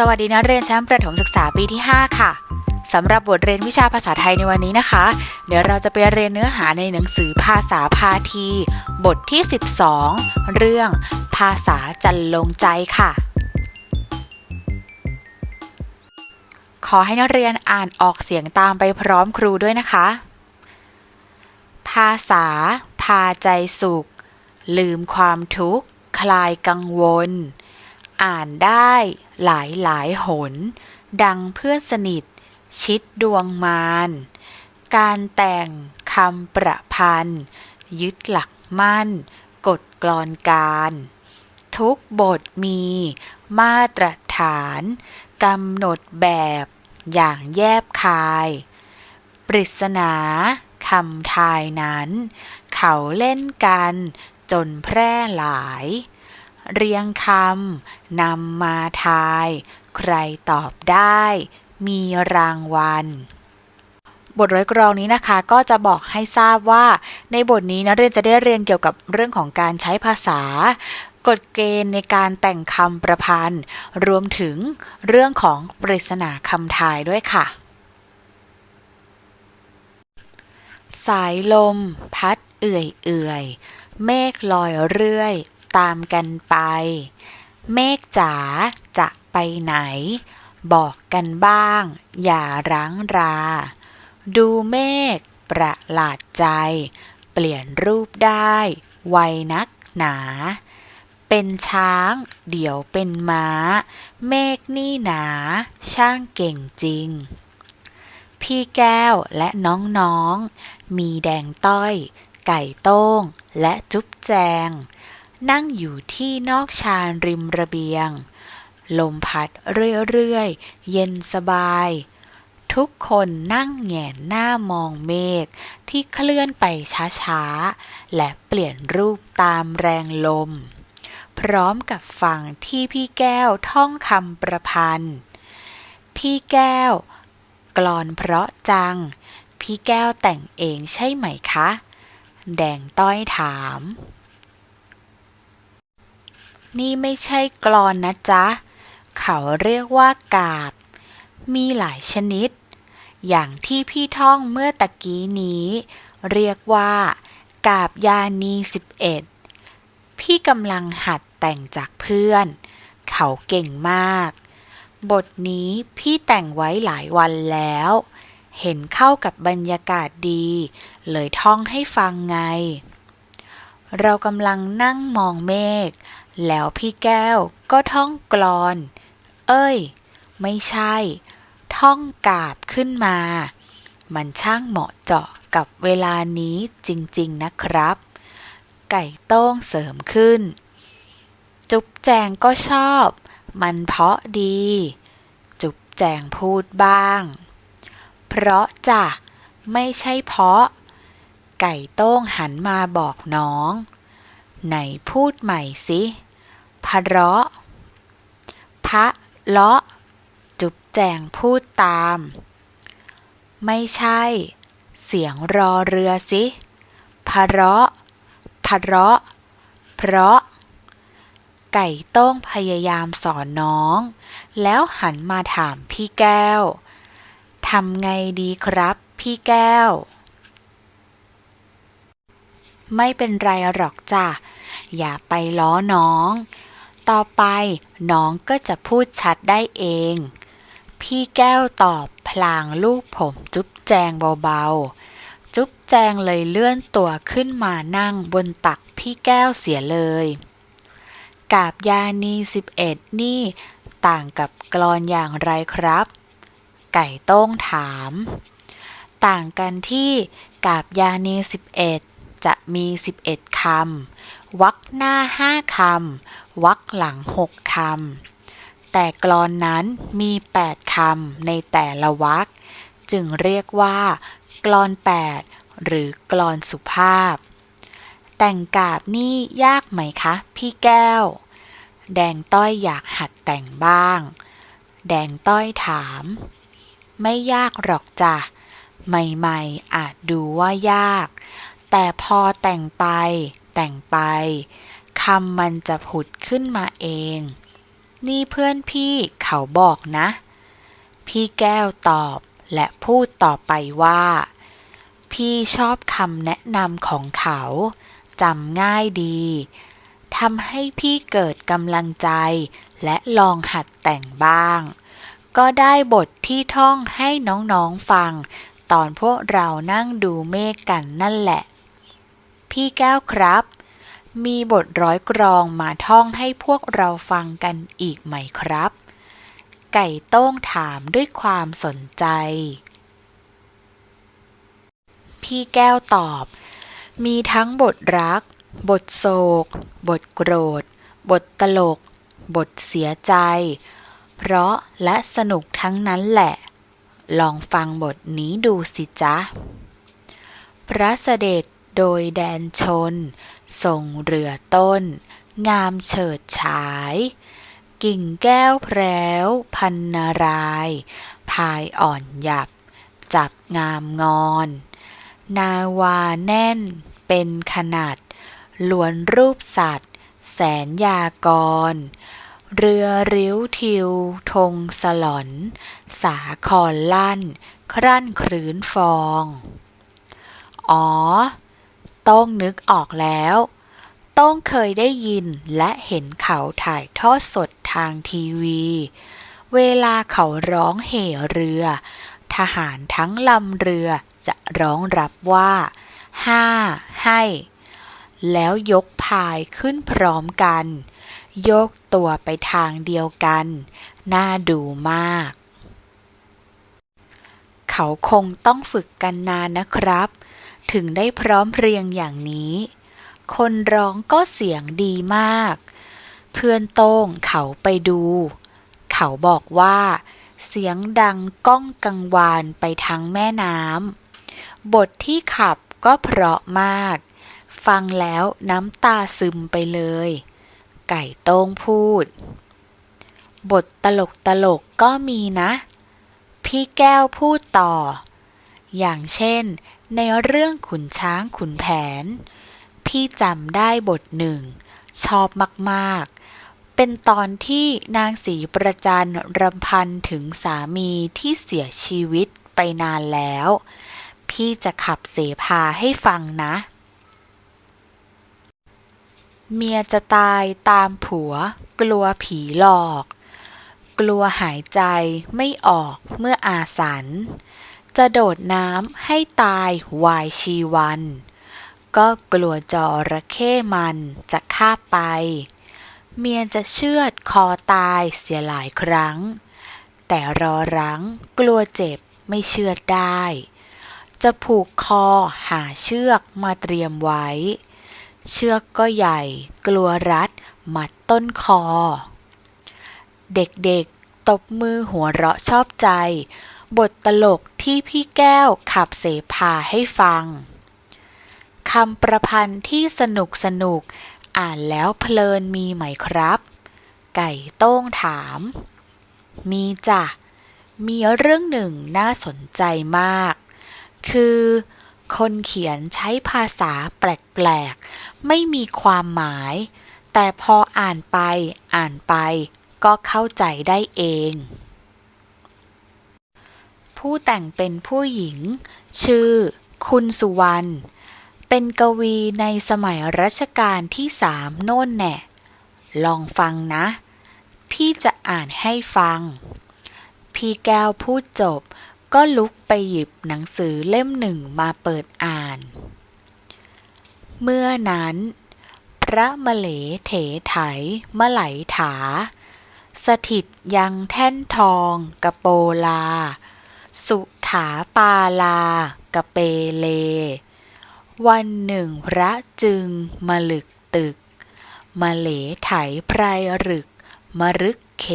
สวัสดีนักเรียนชั้นประถมศึกษาปีที่ 5 ค่ะสำหรับบทเรียนวิชาภาษาไทยในวันนี้นะคะ เดี๋ยวเราจะไปเรียนเนื้อหาในหนังสือภาษาพาที บทที่ 12 เรื่อง ภาษาจันลงใจค่ะ ขอให้นักเรียนอ่านออกเสียงตามไปพร้อมครูด้วยนะคะ ภาษา พาใจสุข ลืมความทุกข์ คลายกังวล อ่านได้หลายหลายหน ดังเพื่อนสนิท ชิดดวงมาน การแต่งคำประพันธ์ ยึดหลักมั่น กฎกลอนการ ทุกบทมีมาตรฐานกำหนดแบบอย่างแยบคาย ปริศนาคำทายนั้น เขาเล่นกันจนแพร่หลาย เรียงคำนำมาทาย ใครตอบได้ มีรางวัล บทร้อยกรองนี้นะคะ ก็จะบอกให้ทราบว่า ในบทนี้นักเรียนจะได้เรียนเกี่ยวกับเรื่องของการใช้ภาษา กฎเกณฑ์ในการแต่งคำประพันธ์ รวมถึงเรื่องของปริศนาคำทายด้วยค่ะสายลม พัดเอื่อยเอื่อยเมฆลอยเรื่อย ตามกันไป เมฆจ๋าจะไปไหน บอกกันบ้าง อย่าร้างรา ดูเมฆประหลาดใจ เปลี่ยนรูปได้ ไวนักหนา เป็นช้าง เดี๋ยวเป็นม้า เมฆนี่หนา ช่างเก่งจริง พี่แก้วและน้องๆ มีแดงต้อย ไก่โต้ง และจุ๊บแจง นั่งอยู่ที่นอกชานริมระเบียง ลมพัดเรื่อยๆ เย็นสบาย ทุกคนนั่งแงนหน้ามองเมฆที่เคลื่อนไปช้าๆ และเปลี่ยนรูปตามแรงลม พร้อมกับฟังที่พี่แก้วท่องคำประพันธ์ พี่แก้ว กลอนเพราะจัง พี่แก้วแต่งเองใช่ไหมคะ แดงต้อยถาม นี่ไม่ใช่กลอนนะจ๊ะ เขาเรียกว่ากาบ มีหลายชนิด อย่างที่พี่ท่องเมื่อตะกี้นี้ เรียกว่า กาบยานีสิบเอ็ดพี่กำลังหัดแต่งจากเพื่อน เขาเก่งมาก บทนี้พี่แต่งไว้หลายวันแล้ว เห็นเข้ากับบรรยากาศดี เลยท่องให้ฟังไง เรากำลังนั่งมองเมฆ แล้วพี่แก้วก็ท่องกลอน เอ้ย ไม่ใช่ ท่องกาบขึ้นมา มันช่างเหมาะเจาะกับเวลานี้จริงๆนะครับ ไก่โต้งเสริมขึ้น จุ๊บแจงก็ชอบ มันเพาะดี จุ๊บแจงพูดบ้าง เพราะจ้ะไม่ใช่เพาะ ไก่โต้งหันมาบอกน้อง ไหนพูดใหม่สิ พะเราะ พะเลาะ จุบแจงพูดตาม ไม่ใช่ เสียงรอเรือสิพะเราะ พะเราะ เพราะ ไก่ต้งพยายามสอนน้อง แล้วหันมาถามพี่แก้ว ทำไงดีครับพี่แก้ว ไม่เป็นไรหรอกจ้ะ อย่าไปล้อน้อง ต่อไป น้องก็จะพูดชัดได้เอง พี่แก้วตอบพลางลูกผมจุ๊บแจงเบาๆ จุ๊บแจงเลยเลื่อนตัวขึ้นมานั่งบนตักพี่แก้วเสียเลย กาบยานีสิบเอ็ดนี่ต่างกับกลอนอย่างไรครับ ไก่โต้งถาม ต่างกันที่กาบยานีสิบเอ็ดจะมีสิบเอ็ดคำ วรรคหน้าห้าคำวรรคหลังหกคำแต่กลอนนั้นมีแปดคำในแต่ละวรรคจึงเรียกว่ากลอนแปดหรือกลอนสุภาพ แต่งกาบนี่ยากไหมคะ พี่แก้ว แดงต้อยอยากหัดแต่งบ้าง แดงต้อยถาม ไม่ยากหรอกจ้ะใหม่ ๆ อาจดูว่ายาก แต่พอแต่งไป แต่งไปคำมันจะผุดขึ้นมาเอง นี่เพื่อนพี่เขาบอกนะ พี่แก้วตอบและพูดต่อไปว่า พี่ชอบคำแนะนำของเขาจำง่ายดีทำให้พี่เกิดกำลังใจ และลองหัดแต่งบ้าง ก็ได้บทที่ท่องให้น้องๆฟัง ตอนพวกเรานั่งดูเมฆกันนั่นแหละ พี่แก้วครับ มีบทร้อยกรองมาท่องให้พวกเราฟังกันอีกไหมครับ ไก่โต้งถามด้วยความสนใจ พี่แก้วตอบ มีทั้งบทรัก บทโศก บทโกรธ บทตลก บทเสียใจ เพราะและสนุกทั้งนั้นแหละ ลองฟังบทนี้ดูสิจ๊ะ พระเสด็จ โดยแดนชนทรงเรือต้น งามเฉิดฉาย กิ่งแก้วแพรวพันนาราย พายอ่อนหยับ จับงามงอน นาวาแน่นเป็นขนาดล้วนรูปสัตว์ แสนยากร เรือริ้วทิวธงสลอน สาครลั่น ครั่นครื้นฟอง อ๋อ ต้งนึกออกแล้ว ต้งเคยได้ยินและเห็นเขาถ่ายทอดสดทางทีวี เวลาเขาร้องเห่เรือ ทหารทั้งลำเรือจะร้องรับว่าห้าให้ แล้วยกพายขึ้นพร้อมกันโยกตัวไปทางเดียวกัน น่าดูมาก เขาคงต้องฝึกกันนานนะครับ ถึงได้พร้อมเพรียงอย่างนี้ คนร้องก็เสียงดีมาก เพื่อนโต้งเขาไปดู เขาบอกว่า เสียงดังก้องกังวานไปทั้งแม่น้ำบทที่ขับก็เพราะมาก ฟังแล้วน้ำตาซึมไปเลย ไก่โต้งพูด บทตลกตลกก็มีนะ พี่แก้วพูดต่อ อย่างเช่น ในเรื่องขุนช้างขุนแผน พี่จำได้บทหนึ่ง ชอบมากๆ เป็นตอนที่นางสีประจันรำพันถึงสามีที่เสียชีวิตไปนานแล้ว พี่จะขับเสพาให้ฟังนะ เมียจะตายตามผัว กลัวผีหลอก กลัวหายใจไม่ออกเมื่ออาสัน จะโดดน้ำให้ตายวายชีวัน ก็กลัวจระเข้มันจะฆ่าไป เมียนจะเชือดคอตายเสียหลายครั้ง แต่รอรังกลัวเจ็บไม่เชือดได้ จะผูกคอหาเชือกมาเตรียมไว้ เชือกก็ใหญ่กลัวรัดมัดต้นคอ เด็กๆตบมือหัวเราะชอบใจ บทตลกที่พี่แก้วขับเสพาให้ฟัง คำประพันธ์ที่สนุกสนุก อ่านแล้วเพลินมีไหมครับ ไก่โต้งถาม มีจ้ะ มีเรื่องหนึ่งน่าสนใจมาก คือคนเขียนใช้ภาษาแปลกๆ ไม่มีความหมาย แต่พออ่านไปอ่านไปก็เข้าใจได้เอง ผู้แต่งเป็นผู้หญิง ชื่อ คุณสุวรรณ เป็นกวีในสมัยรัชกาลที่สามโน่นแน่ ลองฟังนะ พี่จะอ่านให้ฟัง พี่แก้วพูดจบก็ลุกไปหยิบหนังสือเล่มหนึ่งมาเปิดอ่าน เมื่อนั้น พระมเหลเถไถมะไหลถา สถิตยังแท่นทองกะโปลา สุขาปาลากะเปเล วันหนึ่งพระจึงมาลึกตึก มาเหลไถไพรรึกมารึกเข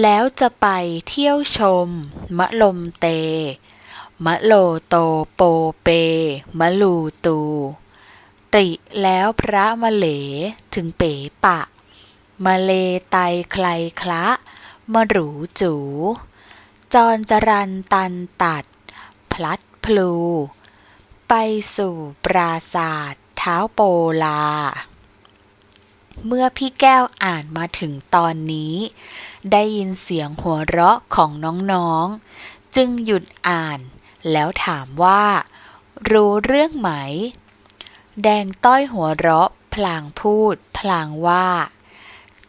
แล้วจะไปเที่ยวชม มะลมเต มะโลโตโปเป มะลูตู ติแล้วพระมะเหลถึงเป๋ปะ มาเลไตใครคละ มาหรูจู จรจรันตันตัด พลัดพลู ไปสู่ปราศาสตร์เท้าโปลา เมื่อพี่แก้วอ่านมาถึงตอนนี้ ได้ยินเสียงหัวเราะของน้องๆ จึงหยุดอ่านแล้วถามว่า รู้เรื่องไหม แดงต้อยหัวเราะ พลางพูด พลางว่า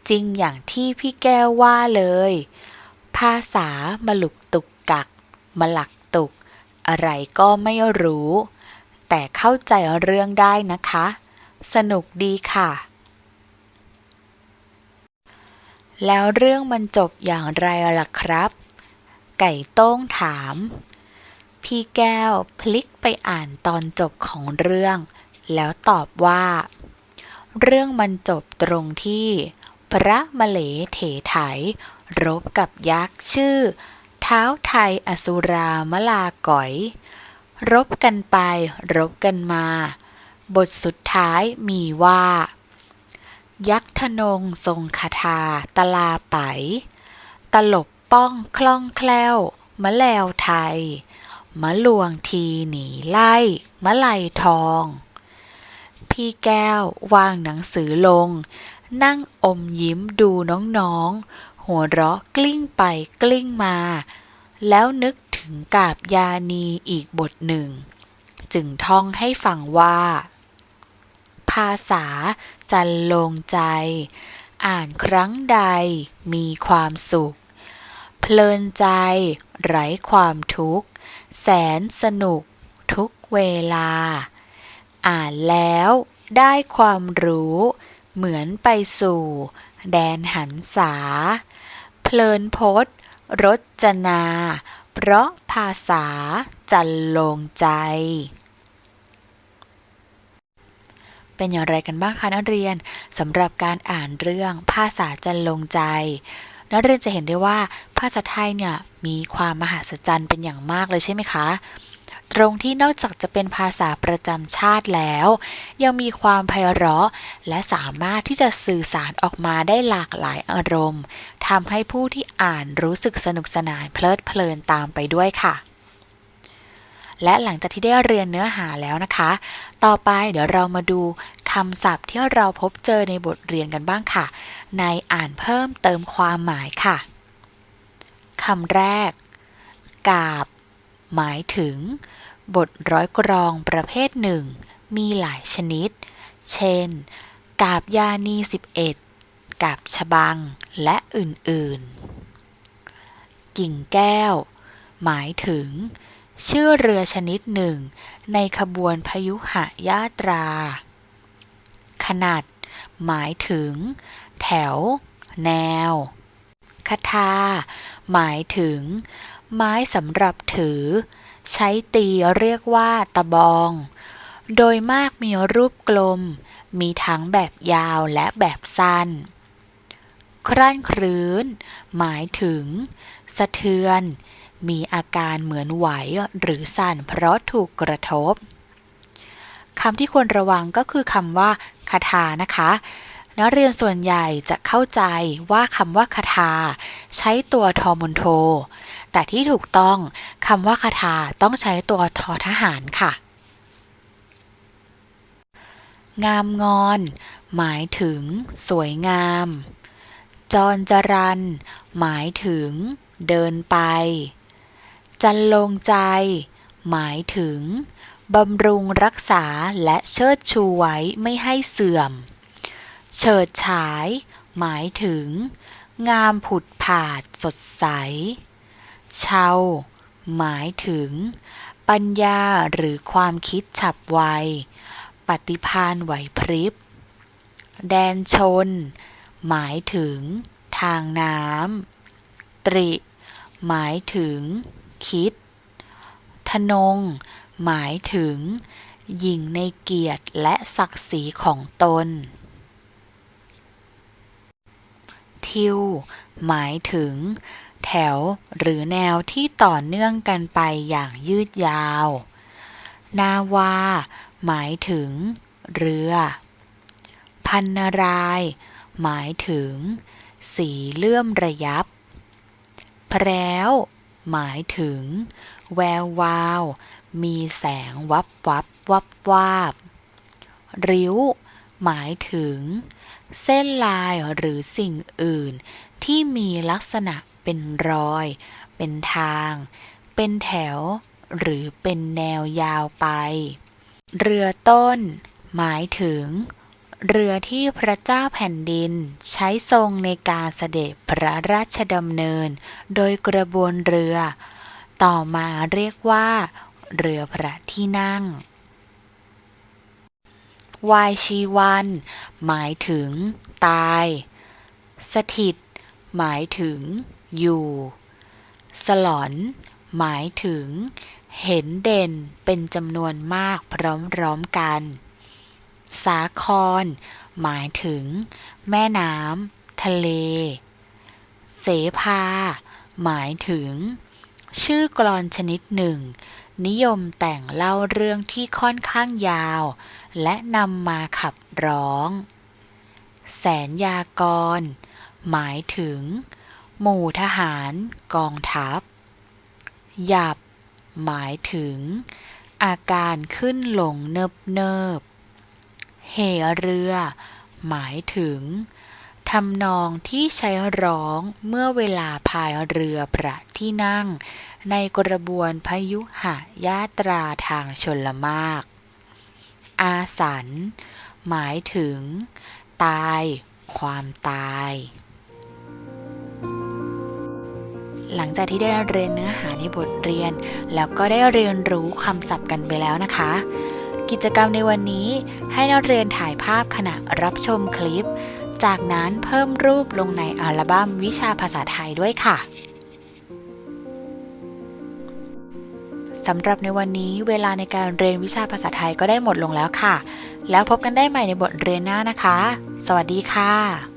จริงอย่างที่พี่แก้วว่าเลย ภาษามาหลุกตุกกักมาหลักตุก อะไรก็ไม่รู้ แต่เข้าใจเรื่องได้นะคะ สนุกดีค่ะ แล้วเรื่องมันจบอย่างไรล่ะครับ ไก่โต้งถาม พี่แก้วพลิกไปอ่านตอนจบของเรื่อง แล้วตอบว่า เรื่องมันจบตรงที่ พระมะเหลเถไถ รบกับยักษ์ชื่อ เท้าไทยอสุรามลาก๋อย รบกันไป รบกันมา บทสุดท้ายมีว่า ยักษ์ธนงทรงคาถาตลาไป ตลบป้องคล่องแคล่วมะแลวไทย มะลวงทีหนีไล่ มะไลทอง พี่แก้ววางหนังสือลง นั่งอมยิ้มดูน้องๆ หัวเราะกลิ้งไปกลิ้งมา แล้วนึกถึงกาบยานีอีกบทหนึ่ง จึงท่องให้ฟังว่า ภาษาจันลงใจ อ่านครั้งใดมีความสุข เพลินใจไร้ความทุกข์ แสนสนุกทุกเวลา อ่านแล้วได้ความรู้เหมือนไปสู่ แดนหันษา เพลินพศรจนา เพราะภาษาจันลงใจ เป็นอย่างไรกันบ้างคะนักเรียนสำหรับการอ่านเรื่องภาษาจันลงใจ นักเรียนจะเห็นได้ว่าภาษาไทยเนี่ยมีความมหัศจรรย์เป็นอย่างมากเลยใช่ไหมคะ ตรงที่นอกจากจะเป็นภาษาประจำชาติแล้ว ยังมีความไพเราะ และสามารถที่จะสื่อสารออกมาได้หลากหลายอารมณ์ทำให้ผู้ที่อ่านรู้สึกสนุกสนานเพลิดเพลินตามไปด้วยค่ะ และหลังจากที่ได้เรียนเนื้อหาแล้วนะคะ ต่อไปเดี๋ยวเรามาดูคำศัพท์ที่เราพบเจอในบทเรียนกันบ้างค่ะ ในอ่านเพิ่มเติมความหมายค่ะคำแรก กาบ หมายถึง บทร้อยกรองประเภทหนึ่ง มีหลายชนิด เช่น กาบยานี 11 กาบฉบัง และอื่นๆ กิ่งแก้ว หมายถึง ชื่อเรือชนิดหนึ่ง ในขบวนพยุหยาตรา ขนาด หมายถึง แถว แนว คทา หมายถึง ไม้สำหรับถือ ใช้ตีเรียกว่าตะบอง โดยมากมีรูปกลม มีทั้งแบบยาวและแบบสั้น ครั่นครื้น หมายถึง สะเทือน มีอาการเหมือนไหวหรือสั่นเพราะถูกกระทบคำที่ควรระวังก็คือคำว่าคาถานะคะนักเรียนส่วนใหญ่จะเข้าใจว่าคำว่าคาถาใช้ตัวทอมนโท แต่ที่ถูกต้องคำว่าคาถาต้องใช้ตัวทอทหารค่ะ งามงอน หมายถึง สวยงาม จรจรัน หมายถึง เดินไป จันลงใจ หมายถึงบำรุงรักษาและเชิดชูไว้ไม่ให้เสื่อม เฉิดฉาย หมายถึง งามผุดผาดสดใส เชาหมายถึง ปัญญาหรือความคิดฉับไว ปฏิภาณไหวพริบ แดนชน หมายถึง ทางน้ำตริ หมายถึง คิด ทนง หมายถึงหญิงในเกียรติและศักดิ์ศรีของตน ทิว หมายถึง แถวหรือแนวที่ต่อเนื่องกันไปอย่างยืดยาว นาวา หมายถึง เรือ พันนาราย หมายถึง สีเลื่อมระยับ แพรวหมายถึง แวววาว มีแสงวับวับวับวาบ ริ้ว หมายถึง เส้นลายหรือสิ่งอื่นที่มีลักษณะ เป็นรอย เป็นทาง เป็นแถว หรือเป็นแนวยาวไป เรือต้น หมายถึง เรือที่พระเจ้าแผ่นดินใช้ทรงในการเสด็จพระราชดำเนิน โดยกระบวนเรือ ต่อมาเรียกว่า เรือพระที่นั่งวายชีวัน หมายถึง ตาย สถิต หมายถึง อยู่ สลอน หมายถึง เห็นเด่นเป็นจำนวนมากพร้อมๆกัน สาคร หมายถึง แม่น้ำทะเล เสภา หมายถึง ชื่อกลอนชนิดหนึ่ง นิยมแต่งเล่าเรื่องที่ค่อนข้างยาว และนำมาขับร้อง แสนยากร หมายถึง หมู่ทหารกองทัพ หยับ หมายถึง อาการขึ้นลงเนิบเนิบเหเรือ หมายถึงทำนองที่ใช้ร้องเมื่อเวลาพายเรือพระที่นั่ง ในกระบวนพยุหยาตราทางชนละมาก อาสัน หมายถึง ตาย ความตาย หลังจากที่ได้เรียนเนื้อหาในบทเรียน แล้วก็ได้เรียนรู้คำศัพท์กันไปแล้วนะคะ กิจกรรมในวันนี้ให้นักเรียนถ่ายภาพขณะรับชมคลิป จากนั้นเพิ่มรูปลงในอัลบั้มวิชาภาษาไทยด้วยค่ะสำหรับในวันนี้เวลาในการเรียนวิชาภาษาไทยก็ได้หมดลงแล้วค่ะ แล้วพบกันได้ใหม่ในบทเรียนหน้านะคะ สวัสดีค่ะ